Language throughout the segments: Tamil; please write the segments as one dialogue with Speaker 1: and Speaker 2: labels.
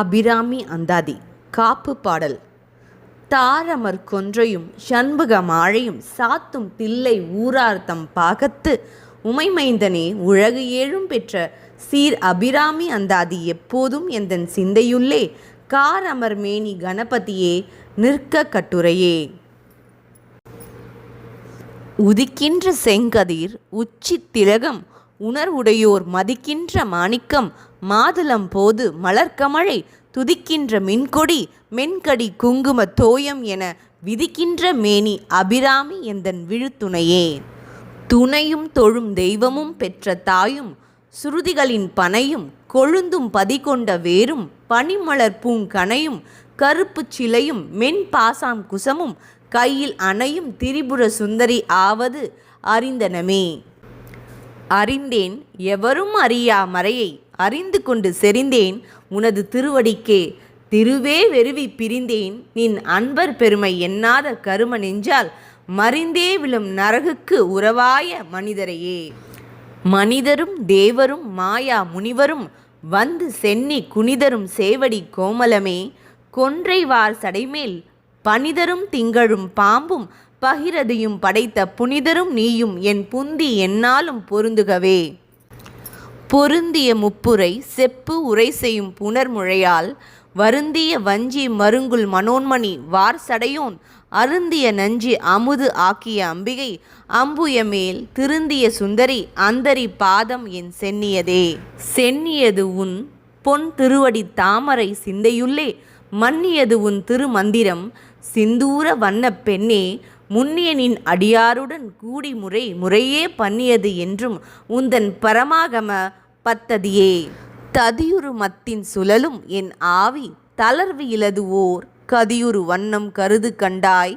Speaker 1: அபிராமி அந்தாதி காப்பு பாடல் தாரமர் கொன்றையும் சண்புக மாழையும் சாத்தும் தில்லை ஊரார்த்தம் பாகத்து உமைமைந்தனே உலகு ஏழும் பெற்ற சீர் அபிராமி அந்தாதி எப்போதும் எந்தன் சிந்தையுள்ளே காரமர் மேனி கணபதியே நிற்க கட்டுரையே உதிக்கின்ற செங்கதிர் உச்சி திலகம் உணர்வுடையோர் மதிக்கின்ற மாணிக்கம் மாதுளம் போது மலர்கமழை துதிக்கின்ற மின்கொடி மென்கடி குங்கும தோயம் என விதிக்கின்ற மேனி அபிராமி எந்தன் விழுத்துணையே துணையும் தொழும் தெய்வமும் பெற்ற தாயும் சுருதிகளின் பனையும் கொழுந்தும் பதிகொண்ட வேரும் பனிமலர் பூங்கனையும் கருப்பு சிலையும் மென் பாசாம் குசமும் கையில் அணையும் திரிபுர சுந்தரி ஆவது அறிந்தனமே அறிந்தேன் எவரும் அறியா மறையை அறிந்து கொண்டு செறிந்தேன் உனது திருவடிக்கே திருவே வெறுவி பிரிந்தேன் நின் அன்பர் பெருமை எண்ணாத கரும நெஞ்சால் மறிந்தே விழும் நரகுக்கு உறவாய மனிதரையே மனிதரும் தேவரும் மாயா முனிவரும் வந்து சென்னி குனிதரும் சேவடி கோமலமே கொன்றைவார் சடைமேல் பனிதரும் திங்களும் பாம்பும் பகிரதையும் படைத்த புனிதரும் நீயும் என் புந்தி என்னாலும் பொருந்துகவே பொருந்திய முப்புரை செப்பு உரை செய்யும் புனர்முழையால் வருந்திய வஞ்சி மருங்குல் மனோன்மணி வார் சடையோன் அருந்திய நஞ்சி அமுது ஆக்கிய அம்பிகை அம்புய மேல் திருந்திய சுந்தரி அந்தரி பாதம் என் சென்னியதே சென்னியது உன் பொன் திருவடி தாமரை சிந்தையுள்ளே மன்னியது உன் திருமந்திரம் சிந்தூர வண்ண பெண்ணே முன்னியனின் அடியாருடன் கூடி முறை முறையே பண்ணியது என்றும் உந்தன் பரமாகம பத்ததியே ததியுரு மத்தின் சுழலும் என் ஆவி தளர்வு இலது ஓர் கதியுரு வண்ணம் கருது கண்டாய்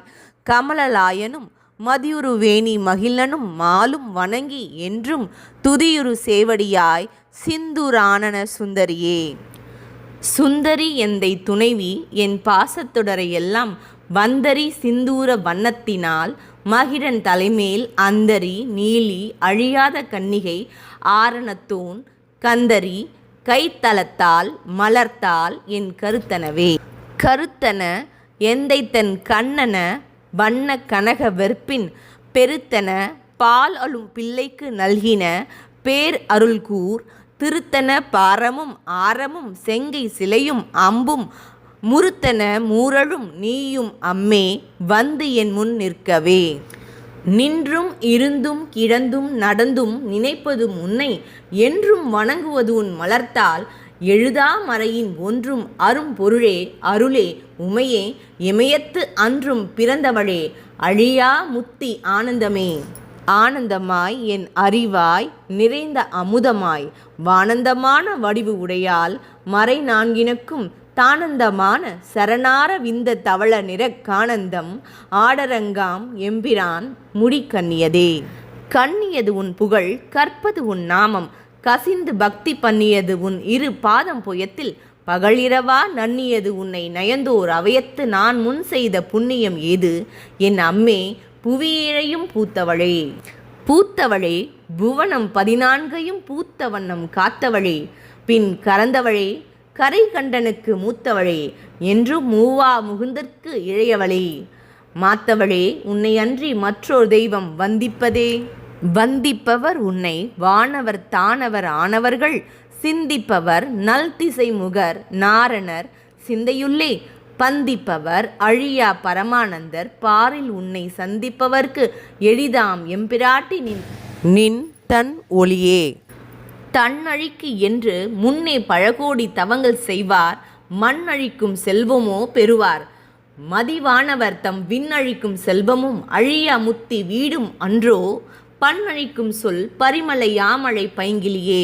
Speaker 1: கமலலாயனும் மதியுரு வேணி மகிழனும் மாலும் வணங்கி என்றும் துதியுரு சேவடியாய் சிந்துரானன சுந்தரியே சுந்தரி எந்தை துணைவி என் பாசத்தொடரையெல்லாம் வந்தரி சிந்தூர வண்ணத்தினால் மகிழன் தலைமேல் அந்தரி நீலி அழியாத கன்னிகை ஆரணத்தூண் கந்தரி கைத்தளத்தால் மலர்த்தால் என் கருத்தனவே கருத்தன எந்தை தன் கண்ணன வண்ண கனக வெற்பின் பெருத்தன பால் அழும் பிள்ளைக்கு நல்கின பேர் அருள்கூர் திருத்தன பாரமும் ஆரமும் செங்கை சிலையும் அம்பும் முறுத்தன மூரழும் நீயும் அம்மே வந்து என் முன் நிற்கவே நின்றும் இருந்தும் கிடந்தும் நடந்தும் நினைப்பதும் உன்னை என்றும் வணங்குவது உன் மலர்த்தால் எழுதா மறையின் ஒன்றும் அரும் பொருளே அருளே உமையே இமயத்து அன்றும் பிறந்தவளே அழியா முத்தி ஆனந்தமே ஆனந்தமாய் என் அறிவாய் நிறைந்த அமுதமாய் வானந்தமான வடிவு உடையால் மறை நான்கினுக்கும் தானந்தமான சரணார விந்த தவள கானந்தம் ஆடரங்காம் எம்பிரான் முடிக்கண்ணியதே கண்ணியது உன் புகழ் கற்பது உன் நாமம் கசிந்து பக்தி பண்ணியது உன் இரு பாதம் புயத்தில் பகழிரவா நன்னியது உன்னை நயந்தோர் அவையத்து நான் முன் செய்த புண்ணியம் ஏது என் அம்மே புவியேழையும் பூத்தவளே பூத்தவளே புவனம் பதினான்கையும் பூத்த வண்ணம் காத்தவளே பின் கறந்தவளே கரை கண்டனுக்கு மூத்தவளே என்று மூவா முகுந்தற்கு இழையவளே மாத்தவளே உன்னை அன்றி மற்றொரு தெய்வம் வந்திப்பதே வந்திப்பவர் உன்னை வானவர் தானவர் ஆனவர்கள் சிந்திப்பவர் நல் திசை முகர் நாரணர் சிந்தையுள்ளே பந்திப்பவர் அழியா பரமானந்தர் பாரில் உன்னை சந்திப்பவர்க்கு எளிதாம் எம்பிராட்டி நின் நின் தன் ஒளியே தன்னழிக்கு என்று முன்னே பழகோடி தவங்கள் செய்வார் மண் அழிக்கும் செல்வமோ பெறுவார் மதிவானவர் தம் விண்ணழிக்கும் செல்வமும் அழியா முத்தி வீடும் அன்றோ பண்ணழிக்கும் அழிக்கும் சொல் பரிமலை யாமழை பைங்கிலியே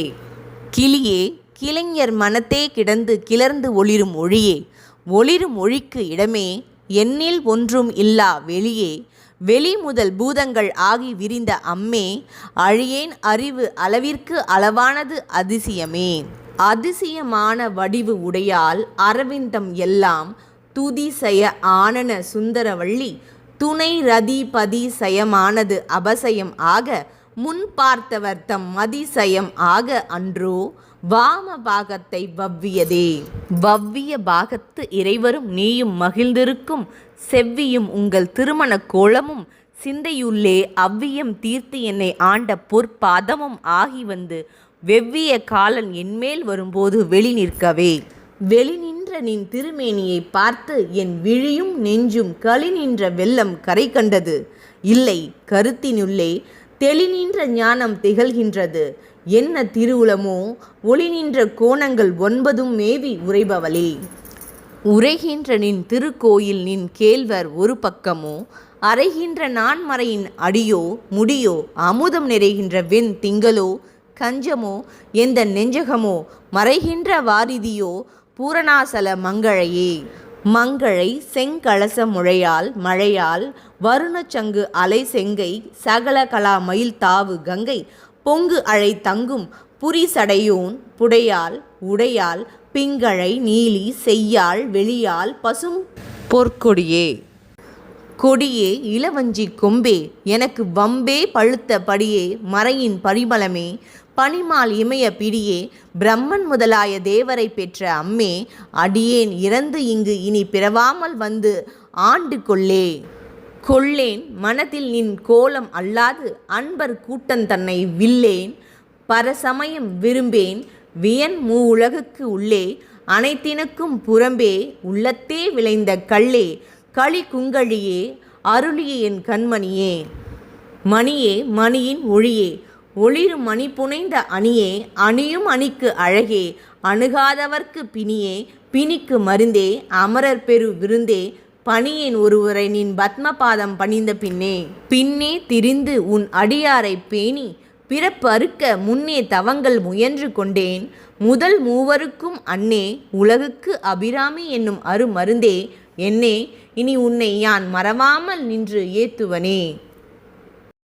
Speaker 1: கிளியே கிளைஞர் மனத்தே கிடந்து கிளர்ந்து ஒளிரும் ஒளியே ஒளிரும் ஒழிக்கு இடமே எண்ணில் ஒன்றும் இல்லா வெளியே வெளி முதல் பூதங்கள் ஆகி விரிந்த அம்மே அழியேன் அறிவு அளவிற்கு அளவானது அதிசயமே அதிசயமான வடிவு உடையால் அரவிந்தம் எல்லாம் துதி செய ஆனன சுந்தரவள்ளி துணை ரதி பதி சயமானது அபசயம் ஆக முன் பார்த்தவர் தம் மதிசயம் ஆக அன்றோ வாம பாகத்தை வவ்வியதே வவ்விய பாகத்து இறைவரும் நீயும் மகிழ்ந்திருக்கும் செவ்வியும் உங்கள் திருமண கோலமும் சிந்தையுள்ளே அவ்வியம் தீர்த்து என்னை ஆண்ட பொற்பாதமும் ஆகி வந்து வெவ்விய காலன் என்மேல் வரும்போது வெளி நிற்கவே வெளி நின்ற நின் திருமேனியை பார்த்து என் விழியும் நெஞ்சும் களி நின்ற வெள்ளம் கரை கண்டது இல்லை கருத்தினுள்ளே தெளிநின்ற ஞானம் திகழ்கின்றது என்ன திருவுளமோ ஒளி நின்ற கோணங்கள் ஒன்பதும் மேவி உறைபவளே உரைகின்ற நின் திருக்கோயில் நின் கேழ்வர் ஒரு பக்கமோ அரைகின்ற நான்மறையின் அடியோ முடியோ அமுதம் நிறைகின்ற வெண் திங்களோ கஞ்சமோ எந்த நெஞ்சகமோ மறைகின்ற வாரிதியோ பூரணாசல மங்களையே மங்களை செங்கலச முழையால் மழையால் வருணச்சங்கு அலை செங்கை சகல கலா மயில் தாவு கங்கை பொங்கு அழை தங்கும் புரி சடையோன் புடையால் உடையால் பிங்கழை நீலி செய்யாள் வெளியால் பசும் பொற்கொடியே கொடியே இளவஞ்சி கொம்பே எனக்கு வம்பே பழுத்த படியே மறையின் பரிமளமே பனிமால் இமய பிடியே பிரம்மன் முதலாய தேவரை பெற்ற அம்மே அடியேன் இறந்து இங்கு இனி பிறவாமல் வந்து ஆண்டு கொள்ளே கொள்ளேன் மனத்தில் நின் கோலம் அல்லாது அன்பர் கூட்டன் தன்னை வில்லேன் பரசமயம் விரும்பேன் வியன் மூ உலகுக்கு உள்ளே அனைத்தினுக்கும் புறம்பே உள்ளத்தே விளைந்த கல்லே களி குங்கழியே அருளிய என் கண்மணியே மணியே மணியின் ஒளியே ஒளிரும் மணி புனைந்த அணியே அணியும் அணிக்கு அழகே அணுகாதவர்க்கு பிணியே பிணிக்கு மருந்தே அமரர் பெரு விருந்தே பணியின் ஒருவரை நின் பத்மபாதம் பணிந்த பின்னே பின்னே திரிந்து உன் அடியாரை பேணி பிறப்பு அறுக்க முன்னே தவங்கள் முயன்று கொண்டேன் முதல் மூவருக்கும் அன்னே உலகுக்கு அபிராமி என்னும் அருமருந்தே என்னே இனி உன்னை யான் மறவாமல் நின்று ஏத்துவனே